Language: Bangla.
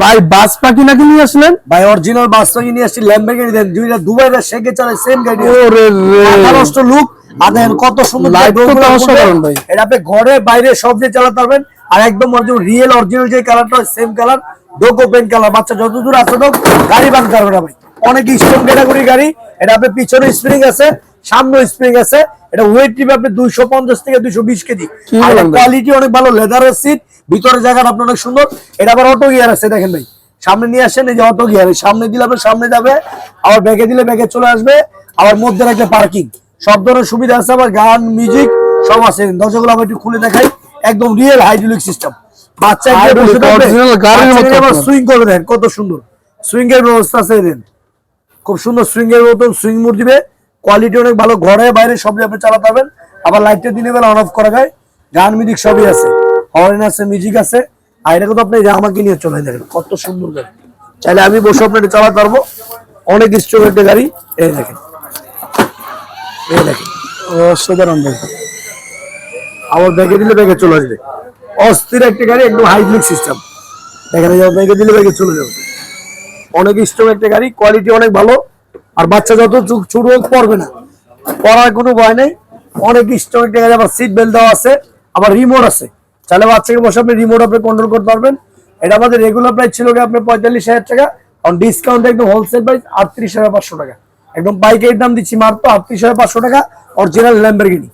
ভাই বাস পাখি নাকি নিয়ে আসলেন? ভাই অরিজিনাল বাস থেকে নিয়ে আসছি ল্যাম্বরগিনি দেন দুইটা দুবাইরা শেখে চালায় সেম গাড়ি ওরে রে। নষ্ট লুক। আর দেখেন কত সুন্দর ডোরগুলো অসাধারণ ভাই। এটা আপনি ঘরে বাইরে সব দিয়ে চালাতে পারবেন। আর একদম রিয়েল অরিজিনাল যে কালারটা সেম কালার ডোকো পেন কালার বাচ্চা যত দূর হোক গাড়ি বান করবে না ভাই। অনেক স্ট্রং ক্যাটাগরি গাড়ি। এটা আপনি পিছনে স্প্রিং আছে সামনে স্প্রিং আছে এটা ওয়েট টিপে আপনি দুইশো পঞ্চাশ থেকে দুইশো বিশ কেজি। আর কোয়ালিটি অনেক ভালো লেদারের সিট ভিতরে জায়গাটা আপনার অনেক সুন্দর। এটা আবার অটো গিয়ার আছে দেখেন ভাই। সামনে নিয়ে আসেন এই যে অটো গিয়ার সামনে দিলে আপনার সামনে যাবে আবার ব্যাগে দিলে ব্যাগে চলে আসবে আবার মধ্যে রাখলে পার্কিং সব ধরনের সুবিধা আছে আবার গান মিউজিক সব আছে। দরজাগুলো আমরা একটু খুলে দেখাই একদম রিয়েল হাইড্রোলিক সিস্টেম বাচ্চা। সুইং করে দেন কত সুন্দর। সুইং এর ব্যবস্থা আছে দেন খুব সুন্দর সুইং এর মতন সুইং মোড দিবে। কোয়ালিটি অনেক ভালো, ঘরে বাইরে সব আপনি চালাতে পারবেন আবার লাইটটা দিনে বেলা অন অফ করা যায়। গান মিউজিক সবই আছে। হর্ন আছে মিউজিক আছে। আর এটা কিন্তু আপনি আমাকে নিয়ে চলে দেখেন কত সুন্দর গাড়ি। চাইলে আমি বসে আপনার চালাতে পারব। অনেক স্ট্রং একটা গাড়ি। এই দেখেন। এই দেখেন। অসাধারণ আবার ব্যাগে দিলে ব্যাগে চলে আসবে। অস্থির একটা গাড়ি, একদম হাইড্রোলিক সিস্টেম যে ব্যাগে দিলে ব্যাগে চলে যাবে। অনেক স্ট্রং একটা গাড়ি কোয়ালিটি অনেক ভালো। আর বাচ্চা যত ছোট হোক পড়বে না। পড়ার কোনো ভয় নেই। অনেক স্ট্রং দেখা যায় আবার সিট বেল্ট দেওয়া আছে। আবার রিমোট আছে। তাহলে বাচ্চাকে বসে আপনি রিমোট আপনি কন্ট্রোল করতে পারবেন। এটা আমাদের রেগুলার প্রাইস ছিল আপনার পঁয়তাল্লিশ হাজার টাকা। কারণ ডিসকাউন্ট একদম হোলসেল প্রাইস আটত্রিশ হাজার পাঁচশো টাকা। একদম বাইকের দাম দিচ্ছি মাত্র আটত্রিশ হাজার পাঁচশো টাকা। Original Lamborghini